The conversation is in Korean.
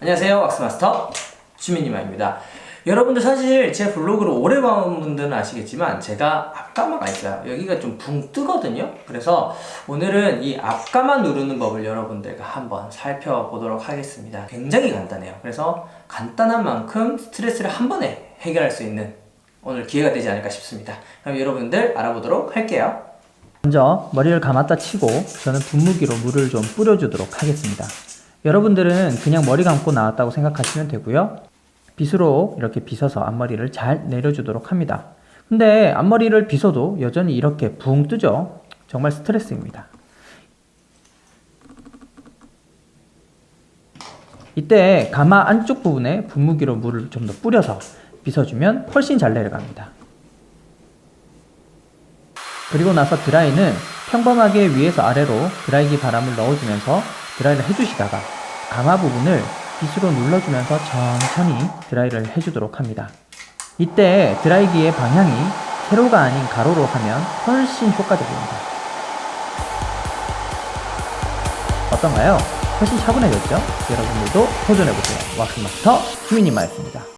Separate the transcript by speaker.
Speaker 1: 안녕하세요 왁스마스터 주민이마입니다. 여러분들 사실 제 블로그를 오래 봐온 분들은 아시겠지만 제가 앞가마가 있어요 여기가 좀 붕 뜨거든요. 그래서 오늘은 이 앞가마 누르는 법을 여러분들과 한번 살펴보도록 하겠습니다. 굉장히 간단해요. 그래서 간단한 만큼 스트레스를 한 번에 해결할 수 있는 오늘 기회가 되지 않을까 싶습니다. 그럼 여러분들 알아보도록 할게요.
Speaker 2: 먼저 머리를 감았다 치고 저는 분무기로 물을 좀 뿌려주도록 하겠습니다. 여러분들은 그냥 머리 감고 나왔다고 생각하시면 되고요. 빗으로 이렇게 빗어서 앞머리를 잘 내려주도록 합니다. 근데 앞머리를 빗어도 여전히 이렇게 붕 뜨죠? 정말 스트레스입니다. 이때 가마 안쪽 부분에 분무기로 물을 좀 더 뿌려서 빗어주면 훨씬 잘 내려갑니다. 그리고 나서 드라이는 평범하게 위에서 아래로 드라이기 바람을 넣어주면서 드라이를 해주시다가 가마 부분을 빗으로 눌러주면서 천천히 드라이를 해주도록 합니다. 이때 드라이기의 방향이 세로가 아닌 가로로 하면 훨씬 효과적입니다. 어떤가요? 훨씬 차분해졌죠? 여러분들도 도전해보세요. 왁스마스터 주민님마였습니다.